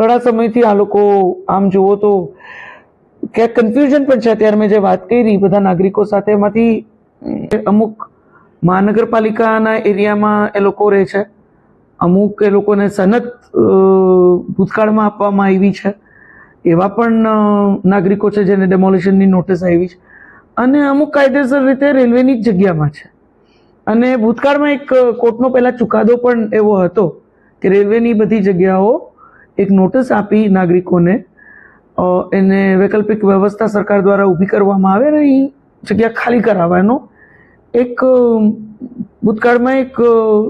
ઘણા સમયથી આ લોકો આમ જુઓ તો ક્યાંક કન્ફ્યુઝન પણ છે. અત્યારે મેં જે વાત કરી, બધા નાગરિકો સાથે એમાંથી અમુક મહાનગરપાલિકાના એરિયામાં એ લોકો રહે છે. અમુક એ લોકોને સનત ભૂતકાળમાં આપવામાં આવી છે. એવા પણ નાગરિકો છે જેને ડેમોલિશનની નોટિસ આવી છે. અને અમુક કાયદેસર રીતે રેલવેની જ જગ્યામાં છે. અને ભૂતકાળમાં એક કોર્ટનો પહેલાં ચુકાદો પણ એવો હતો કે રેલવેની બધી જગ્યાઓ એક નોટિસ આપી નાગરિકોને. એને વૈકલ્પિક વ્યવસ્થા સરકાર દ્વારા ઊભી કરવામાં આવે અને એ જગ્યા ખાલી કરાવવાનો. એક ભૂતકાળમાં એક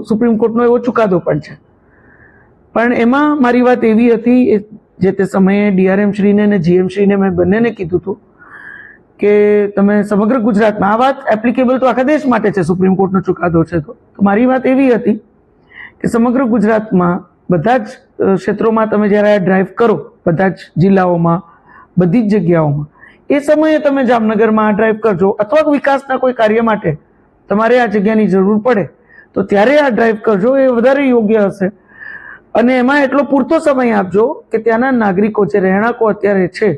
સુપ્રીમ કોર્ટનો એવો ચુકાદો પણ છે. પણ એમાં મારી વાત એવી હતી જે તે સમયે ડીઆરએમ શ્રીને અને જીએમ શ્રીને મેં બંનેને કીધું હતું કે તમે સમગ્ર ગુજરાતમાં, આ વાત એપ્લિકેબલ તો આખા દેશ માટે છે, સુપ્રીમ કોર્ટનો ચુકાદો છે તો મારી વાત એવી હતી કે સમગ્ર ગુજરાતમાં બધા જ ક્ષેત્રોમાં તમે જ્યારે આ ડ્રાઈવ કરો, બધા જ જિલ્લાઓમાં, બધી જ જગ્યાઓમાં, એ સમયે તમે જામનગરમાં આ ડ્રાઈવ કરજો અથવા વિકાસના કોઈ કાર્ય માટે તમારે આ જગ્યાની જરૂર પડે, તો ત્યારે આ ડ્રાઈવ કરજો, એ વધારે યોગ્ય હશે. અને એમાં એટલો પૂરતો સમય આપજો કે ત્યાંના નાગરિકો, જે રહેણાંકો અત્યારે છે,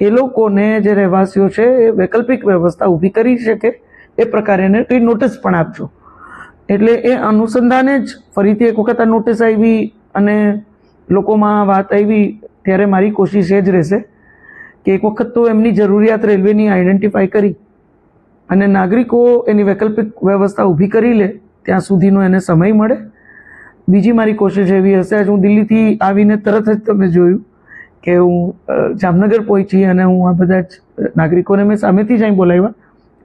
એ લોકોને, જે રહેવાસીઓ છે, એ વૈકલ્પિક વ્યવસ્થા ઊભી કરી શકે, એ પ્રકારે એને કંઈ નોટિસ પણ આપજો. એટલે એ અનુસંધાને જ ફરીથી એક વખત આ નોટિસ આવી અને લોકોમાં વાત આવી ત્યારે મારી કોશિશ એ જ રહેશે કે એક વખત તો એમની જરૂરિયાત રેલવેની આઈડેન્ટિફાઈ કરી અને નાગરિકો એની વૈકલ્પિક વ્યવસ્થા ઊભી કરી લે, ત્યાં સુધીનો એને સમય મળે. બીજી મારી કોશિશ એવી હશે, આજ હું દિલ્હીથી આવીને તરત જ તમે જોયું કે હું જામનગર પહોંચી અને હું આ બધા જ નાગરિકોને મેં સામેથી જ અહીં બોલાવ્યા.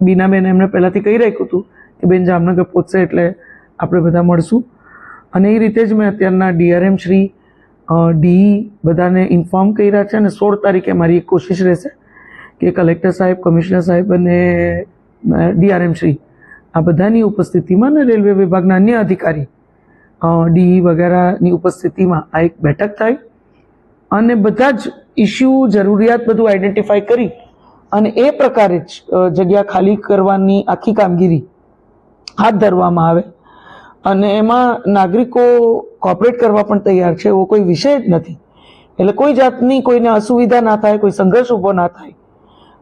બીનાબેન એમને પહેલાંથી કહી રાખ્યું હતું કે બેન જામનગર પહોંચશે એટલે આપણે બધા મળશું. અને એ રીતે જ મેં અત્યારના ડીઆરએમ શ્રી ડીઈ બધાને ઇન્ફોર્મ કર્યા છે અને સોળ તારીખે મારી એક કોશિશ રહેશે કે કલેક્ટર સાહેબ કમિશનર સાહેબ અને ડીઆરએમ શ્રી આ બધાની ઉપસ્થિતિમાં ને રેલવે વિભાગના અન્ય અધિકારી ડીઈ વગેરેની ઉપસ્થિતિમાં આ એક બેઠક થાય અને બધા જ ઇસ્યુ જરૂરિયાત બધું આઈડેન્ટિફાઈ કરી અને એ પ્રકારે જ જગ્યા ખાલી કરવાની આખી કામગીરી હાથ ધરવામાં આવે અને એમાં નાગરિકો કોપરેટ કરવા પણ તૈયાર છે, એવો કોઈ વિષય જ નથી. એટલે કોઈ જાતની કોઈને અસુવિધા ના થાય, કોઈ સંઘર્ષ ઊભો ના થાય,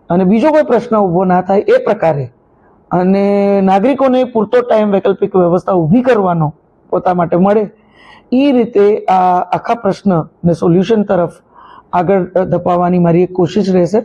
અને બીજો કોઈ પ્રશ્ન ઊભો ના થાય એ પ્રકારે. અને નાગરિકોને પૂરતો ટાઈમ વૈકલ્પિક વ્યવસ્થા ઊભી કરવાનો પોતા માટે મળે. એ રીતે આ આખા પ્રશ્નને સોલ્યુશન તરફ આગળ ધપાવવાની મારી એક કોશિશ રહેશે.